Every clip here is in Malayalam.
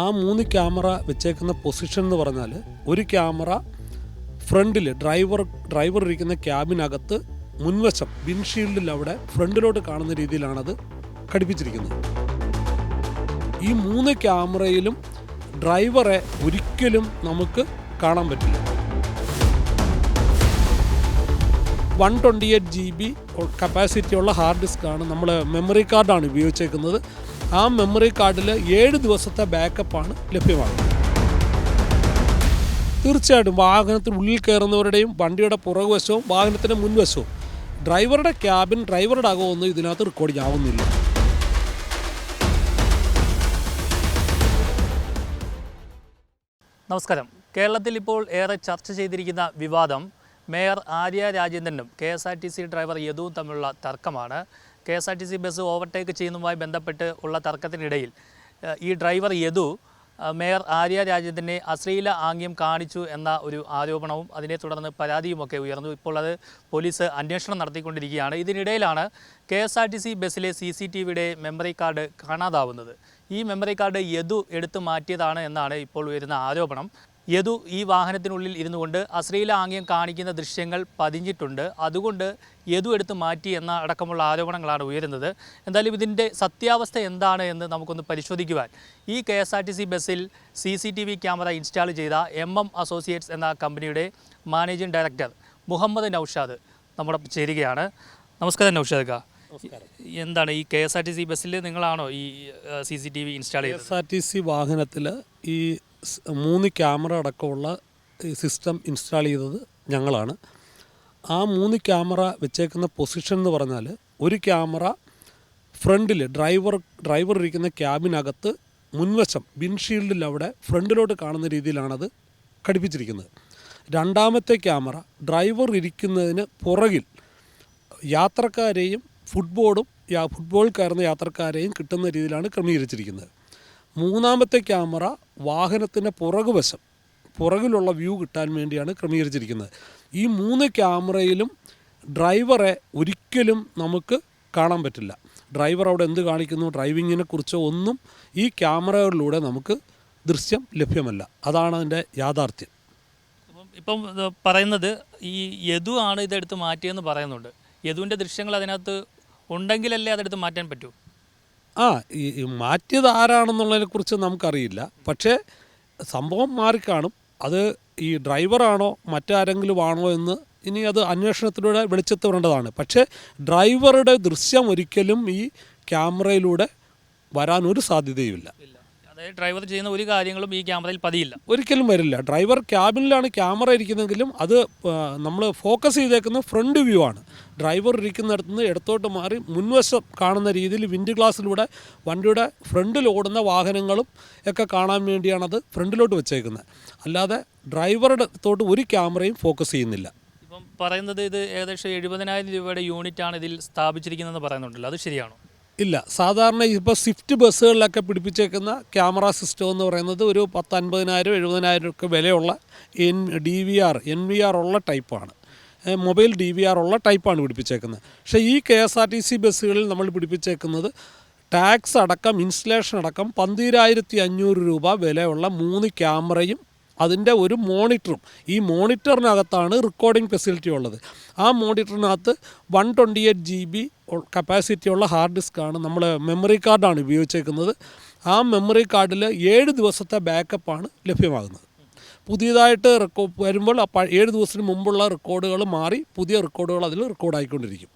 ആ മൂന്ന് ക്യാമറ വെച്ചേക്കുന്ന പൊസിഷൻ എന്ന് പറഞ്ഞാൽ ഒരു ക്യാമറ ഫ്രണ്ടിൽ ഡ്രൈവർ ഡ്രൈവർ ഇരിക്കുന്ന ക്യാബിനകത്ത് മുൻവശം വിൻഷീൽഡിൽ അവിടെ ഫ്രണ്ടിലോട്ട് കാണുന്ന രീതിയിലാണത് ഘടിപ്പിച്ചിരിക്കുന്നത്. ഈ മൂന്ന് ക്യാമറയിലും ഡ്രൈവറെ ഒരിക്കലും നമുക്ക് കാണാൻ പറ്റില്ല. One twenty eight G B കപ്പാസിറ്റിയുള്ള hard ആണ് നമ്മൾ മെമ്മറി കാർഡാണ് ഉപയോഗിച്ചേക്കുന്നത്. ആ മെമ്മറി കാർഡിൽ ഏഴ് ദിവസത്തെ ബാക്കപ്പാണ് ലഭ്യമാകുന്നത്. തീർച്ചയായിട്ടും വാഹനത്തിന് ഉള്ളിൽ കയറുന്നവരുടെയും വണ്ടിയുടെ പുറകുവശവും വാഹനത്തിന്റെ മുൻവശവും ഡ്രൈവറുടെ ക്യാബിൻ ഡ്രൈവറുടെ അകമൊന്നും ഇതിനകത്ത് റെക്കോർഡിംഗ് ആവുന്നില്ല നമസ്കാരം. കേരളത്തിൽ ഇപ്പോൾ ഏറെ ചർച്ച ചെയ്തിരിക്കുന്ന വിവാദം mayor Arya രാജേന്ദ്രനും K S R T C driver യദുവും തമ്മിലുള്ള തർക്കമാണ്. K S R T C bus overtake ചെയ്യുന്നതുമായി ബന്ധപ്പെട്ട് ഉള്ള തർക്കത്തിനിടയിൽ ഈ ഡ്രൈവർ യദു മേയർ ആര്യ രാജേന്ദ്രനെ അശ്ലീല ആംഗ്യം കാണിച്ചു എന്ന ഒരു ആരോപണവും അതിനെ തുടർന്ന് പരാതിയുമൊക്കെ ഉയർന്നു. ഇപ്പോൾ അത് പോലീസ് അന്വേഷണം നടത്തിക്കൊണ്ടിരിക്കുകയാണ്. ഇതിനിടയിലാണ് K S R T C ബസ്സിലെ സി സി ടി വിയുടെ മെമ്മറി കാർഡ് കാണാതാവുന്നത്. ഈ മെമ്മറി കാർഡ് യദു എടുത്തു മാറ്റിയതാണ് എന്നാണ് ഇപ്പോൾ ഉയരുന്ന ആരോപണം. യദു ഈ വാഹനത്തിനുള്ളിൽ ഇരുന്നു കൊണ്ട് അശ്ലീല ആംഗ്യം കാണിക്കുന്ന ദൃശ്യങ്ങൾ പതിഞ്ഞിട്ടുണ്ട്. അതുകൊണ്ട് യദു എടുത്ത് മാറ്റി എന്ന അടക്കമുള്ള ആരോപണങ്ങളാണ് ഉയരുന്നത്. എന്തായാലും ഇതിന്റെ സത്യാവസ്ഥ എന്താണ് എന്ന് നമുക്കൊന്ന് പരിശോധിക്കുവാൻ. ഈ K S R T C ബസ്സിൽ C C T V camera install ചെയ്ത എം എം അസോസിയേറ്റ്സ് എന്ന കമ്പനിയുടെ മാനേജിംഗ് ഡയറക്ടർ മുഹമ്മദ് നൌഷാദ് നമ്മുടെ ചേരുകയാണ്. നമസ്കാരം നൌഷാദ് കാ എന്താണ് ഈ K S R T C ബസ്സിൽ നിങ്ങളാണോ ഈ C C T V install ചെയ്തത്? K S R T C വാഹനത്തിൽ ഈ മൂന്ന് ക്യാമറ അടക്കമുള്ള സിസ്റ്റം ഇൻസ്റ്റാൾ ചെയ്തത് ഞങ്ങളാണ്. ആ മൂന്ന് ക്യാമറ വെച്ചേക്കുന്ന പൊസിഷൻ എന്ന് പറഞ്ഞാൽ ഒരു ക്യാമറ ഫ്രണ്ടിൽ ഡ്രൈവർ ഡ്രൈവർ ഇരിക്കുന്ന ക്യാബിനകത്ത് മുൻവശം വിൻഷീൽഡിൽ അവിടെ ഫ്രണ്ടിലോട്ട് കാണുന്ന രീതിയിലാണത് ഘടിപ്പിച്ചിരിക്കുന്നത്. രണ്ടാമത്തെ ക്യാമറ ഡ്രൈവർ ഇരിക്കുന്നതിന് പുറകിൽ യാത്രക്കാരെയും ഫുട്ബോളും ഫുട്ബോൾ കയറുന്ന യാത്രക്കാരെയും കിട്ടുന്ന രീതിയിലാണ് ക്രമീകരിച്ചിരിക്കുന്നത്. മൂന്നാമത്തെ ക്യാമറ വാഹനത്തിന്റെ പുറകുവശം പുറകിലുള്ള വ്യൂ കിട്ടാൻ വേണ്ടിയാണ് ക്രമീകരിച്ചിരിക്കുന്നത്. ഈ മൂന്ന് ക്യാമറയിലും ഡ്രൈവറെ ഒരിക്കലും നമുക്ക് കാണാൻ പറ്റില്ല. ഡ്രൈവർ അവിടെ എന്ത് കാണിക്കുന്നു ഡ്രൈവിങ്ങിനെ കുറിച്ചോ ഒന്നും ഈ ക്യാമറകളിലൂടെ നമുക്ക് ദൃശ്യം ലഭ്യമല്ല. അതാണ് അതിന്റെ യാഥാർത്ഥ്യം. ഇപ്പം പറയുന്നത് ഈ യദു ആണ് ഇതെടുത്ത് മാറ്റിയെന്ന് പറയുന്നുണ്ട്. യദുവിന്റെ ദൃശ്യങ്ങൾ അതിനകത്ത് ഉണ്ടെങ്കിലല്ലേ അതെടുത്ത് മാറ്റാൻ പറ്റൂ? ആ ഈ മാറ്റിയത് ആരാണെന്നുള്ളതിനെ കുറിച്ച് നമുക്കറിയില്ല. പക്ഷേ സംഭവം മാറിക്കാണും. അത് ഈ ഡ്രൈവറാണോ മറ്റാരെങ്കിലും ആണോ എന്ന് ഇനി അത് അന്വേഷണത്തിലൂടെ വെളിച്ചത്ത് പക്ഷേ ഡ്രൈവറുടെ ദൃശ്യം ഒരിക്കലും ഈ ക്യാമറയിലൂടെ വരാൻ ഒരു സാധ്യതയുമില്ല. ഡ്രൈവർ ചെയ്യുന്ന ഒരു കാര്യങ്ങളും ഈ ക്യാമറയിൽ പതിയില്ല. ഒരിക്കലും വരില്ല. ഡ്രൈവർ ക്യാബിനിലാണ് ക്യാമറ ഇരിക്കുന്നതെങ്കിലും അത് നമ്മൾ ഫോക്കസ് ചെയ്തേക്കുന്ന ഫ്രണ്ട് വ്യൂ ആണ്. ഡ്രൈവർ ഇരിക്കുന്നിടത്ത് നിന്ന് ഇടത്തോട്ട് മാറി മുൻവശം കാണുന്ന രീതിയിൽ വിൻഡ് ഗ്ലാസ്സിലൂടെ വണ്ടിയുടെ ഫ്രണ്ടിൽ ഓടുന്ന വാഹനങ്ങളും ഒക്കെ കാണാൻ വേണ്ടിയാണ് അത് ഫ്രണ്ടിലോട്ട് വെച്ചേക്കുന്നത്. അല്ലാതെ ഡ്രൈവറുടെ തോട്ട് ഒരു ക്യാമറയും ഫോക്കസ് ചെയ്യുന്നില്ല. ഇപ്പം പറയുന്നത് ഇത് ഏകദേശം എഴുപതിനായിരം രൂപയുടെ യൂണിറ്റാണ് ഇതിൽ സ്ഥാപിച്ചിരിക്കുന്നതെന്ന് പറയുന്നുണ്ടല്ലോ. അത് ശരിയാണോ? ഇല്ല. സാധാരണ ഇപ്പോൾ സ്വിഫ്റ്റ് ബസ്സുകളിലൊക്കെ പിടിപ്പിച്ചേക്കുന്ന ക്യാമറ സിസ്റ്റം എന്ന് പറയുന്നത് ഒരു പത്ത് അൻപതിനായിരം എഴുപതിനായിരം ഒക്കെ വിലയുള്ള N D V R N V R ഉള്ള ടൈപ്പാണ് മൊബൈൽ ഡി വി ആർ ഉള്ള ടൈപ്പാണ് പിടിപ്പിച്ചേക്കുന്നത്. പക്ഷേ ഈ K S R T C ബസ്സുകളിൽ നമ്മൾ പിടിപ്പിച്ചേക്കുന്നത് ടാക്സ് അടക്കം ഇൻസ്റ്റലേഷൻ അടക്കം പന്തിരായിരത്തി അഞ്ഞൂറ് രൂപ വിലയുള്ള മൂന്ന് ക്യാമറയും അതിന്റെ ഒരു മോണിറ്ററും. ഈ മോണിറ്ററിനകത്താണ് റെക്കോർഡിംഗ് ഫെസിലിറ്റി ഉള്ളത്. ആ മോണിറ്ററിനകത്ത് one twenty eight G B capacity ഉള്ള ഹാർഡ് ഡിസ്ക്കാണ് നമ്മൾ മെമ്മറി കാർഡാണ് ഉപയോഗിച്ചേക്കുന്നത്. ആ മെമ്മറി കാർഡിൽ ഏഴ് ദിവസത്തെ ബാക്കപ്പാണ് ലഭ്യമാകുന്നത്. പുതിയതായിട്ട് റെക്കോ വരുമ്പോൾ ഏഴ് ദിവസത്തിന് മുമ്പുള്ള റെക്കോർഡുകൾ മാറി പുതിയ റെക്കോർഡുകൾ അതിൽ റെക്കോർഡായിക്കൊണ്ടിരിക്കും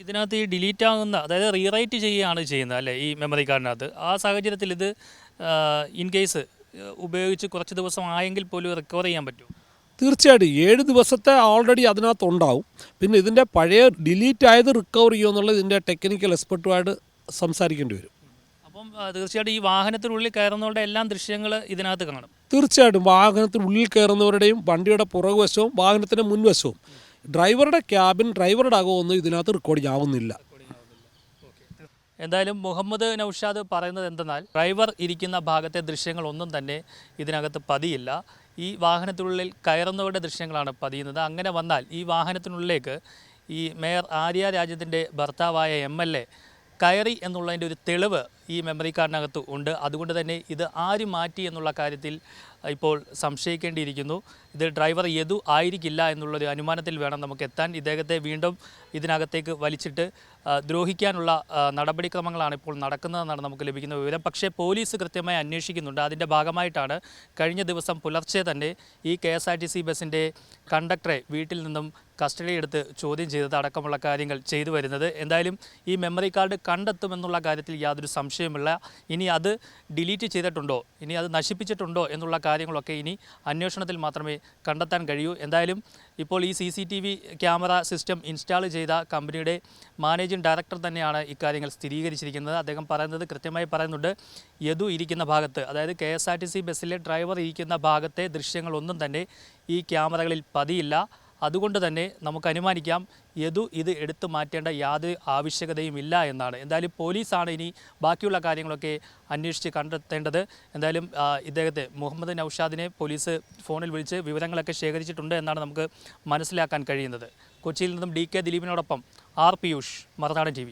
ഇതിനകത്ത് ഈ ഡിലീറ്റ് ആകുന്ന അതായത് റീറൈറ്റ് ചെയ്യുകയാണ് ചെയ്യുന്നത് അല്ലേ ഈ മെമ്മറി കാർഡിനകത്ത് ആ സാഹചര്യത്തിൽ ഇത് ഇൻ കേസ് ഉപയോഗിച്ച് കുറച്ച് ദിവസം ആയെങ്കിൽ പോലും റിക്കവർ ചെയ്യാൻ പറ്റും തീർച്ചയായിട്ടും. ഏഴ് ദിവസത്തെ ഓൾറെഡി അതിനകത്ത് ഉണ്ടാവും പിന്നെ ഇതിന്റെ പഴയ ഡിലീറ്റ് ആയത് റിക്കവർ ചെയ്യുമോ എന്നുള്ളത് ഇതിന്റെ ടെക്നിക്കൽ എക്സ്പെർട്ടുമായിട്ട് സംസാരിക്കേണ്ടി വരും. അപ്പം തീർച്ചയായിട്ടും ഈ വാഹനത്തിനുള്ളിൽ കയറുന്നവരുടെ എല്ലാം ദൃശ്യങ്ങൾ ഇതിനകത്ത് കാണും. തീർച്ചയായിട്ടും. വാഹനത്തിനുള്ളിൽ കയറുന്നവരുടെയും വണ്ടിയുടെ പുറകുവശവും വാഹനത്തിന്റെ മുൻവശവും. ഡ്രൈവറുടെ ക്യാബിൻ ഡ്രൈവറുടെ അകമൊന്നും ഇതിനകത്ത് റെക്കോർഡ് ആവുന്നില്ല എന്തായാലും മുഹമ്മദ് നൌഷാദ് പറയുന്നത് എന്തെന്നാൽ ഡ്രൈവർ ഇരിക്കുന്ന ഭാഗത്തെ ദൃശ്യങ്ങൾ ഒന്നും തന്നെ ഇതിനകത്ത് പതിയില്ല. ഈ വാഹനത്തിനുള്ളിൽ കയറുന്നവരുടെ ദൃശ്യങ്ങളാണ് പതിയുന്നത്. അങ്ങനെ വന്നാൽ ഈ വാഹനത്തിനുള്ളിലേക്ക് ഈ മേയർ ആര്യ രാജ്യത്തിന്റെ ഭർത്താവായ എം എൽ എ കയറി എന്നുള്ളതിന്റെ ഒരു തെളിവ് ഈ മെമ്മറി കാർഡിനകത്ത് ഉണ്ട്. അതുകൊണ്ട് തന്നെ ഇത് ആര് മാറ്റി എന്നുള്ള കാര്യത്തിൽ ഇപ്പോൾ സംശയിക്കേണ്ടിയിരിക്കുന്നു. ഇത് ഡ്രൈവർ യദു ആയിരിക്കില്ല എന്നുള്ളൊരു അനുമാനത്തിൽ വേണം നമുക്ക് എത്താൻ. ഇദ്ദേഹത്തെ വീണ്ടും ഇതിനകത്തേക്ക് വലിച്ചിട്ട് ദ്രോഹിക്കാനുള്ള നടപടിക്രമങ്ങളാണ് ഇപ്പോൾ നടക്കുന്നതെന്നാണ് നമുക്ക് ലഭിക്കുന്ന വിവരം. പക്ഷേ പോലീസ് കൃത്യമായി അന്വേഷിക്കുന്നുണ്ട്. അതിന്റെ ഭാഗമായിട്ടാണ് കഴിഞ്ഞ ദിവസം പുലർച്ചെ തന്നെ ഈ K S R T C ബസ്സിന്റെ കണ്ടക്ടറെ വീട്ടിൽ നിന്നും കസ്റ്റഡി എടുത്ത് ചോദ്യം ചെയ്തത് അടക്കമുള്ള കാര്യങ്ങൾ ചെയ്തു വരുന്നത്. എന്തായാലും ഈ മെമ്മറി കാർഡ് കണ്ടെത്തുമെന്നുള്ള കാര്യത്തിൽ യാതൊരു സംശയമില്ല ഇനി അത് ഡിലീറ്റ് ചെയ്തിട്ടുണ്ടോ? ഇനി അത് നശിപ്പിച്ചിട്ടുണ്ടോ എന്നുള്ള കാര്യങ്ങളൊക്കെ ഇനി അന്വേഷണത്തിൽ മാത്രമേ കണ്ടെത്താൻ കഴിയൂ. എന്തായാലും ഇപ്പോൾ ഈ C C T V camera system install ചെയ്ത കമ്പനിയുടെ മാനേജിംഗ് ഡയറക്ടർ തന്നെയാണ് ഇക്കാര്യങ്ങൾ സ്ഥിരീകരിച്ചിരിക്കുന്നത്. അദ്ദേഹം പറയുന്നത് കൃത്യമായി പറയുന്നുണ്ട് യദു ഇരിക്കുന്ന ഭാഗത്ത് അതായത് K S R T C ബസ്സിലെ ഡ്രൈവർ ഇരിക്കുന്ന ഭാഗത്തെ ദൃശ്യങ്ങളൊന്നും തന്നെ ഈ ക്യാമറകളിൽ പതിയില്ല. അതുകൊണ്ട് തന്നെ നമുക്ക് അനുമാനിക്കാം യദു ഇത് എടുത്തു മാറ്റേണ്ട യാതൊരു ആവശ്യകതയും ഇല്ല എന്നാണ്. എന്തായാലും പോലീസാണ് ഇനി ബാക്കിയുള്ള കാര്യങ്ങളൊക്കെ അന്വേഷിച്ച് കണ്ടെത്തേണ്ടത്. എന്തായാലും ഇദ്ദേഹത്തെ മുഹമ്മദ് നൌഷാദിനെ പോലീസ് ഫോണിൽ വിളിച്ച് വിവരങ്ങളൊക്കെ ശേഖരിച്ചിട്ടുണ്ട് എന്നാണ് നമുക്ക് മനസ്സിലാക്കാൻ കഴിയുന്നത്. കൊച്ചിയിൽ നിന്നും ഡി കെ ദിലീപിനോടൊപ്പം ആർ പിയൂഷ് മറുനാടൻ ടി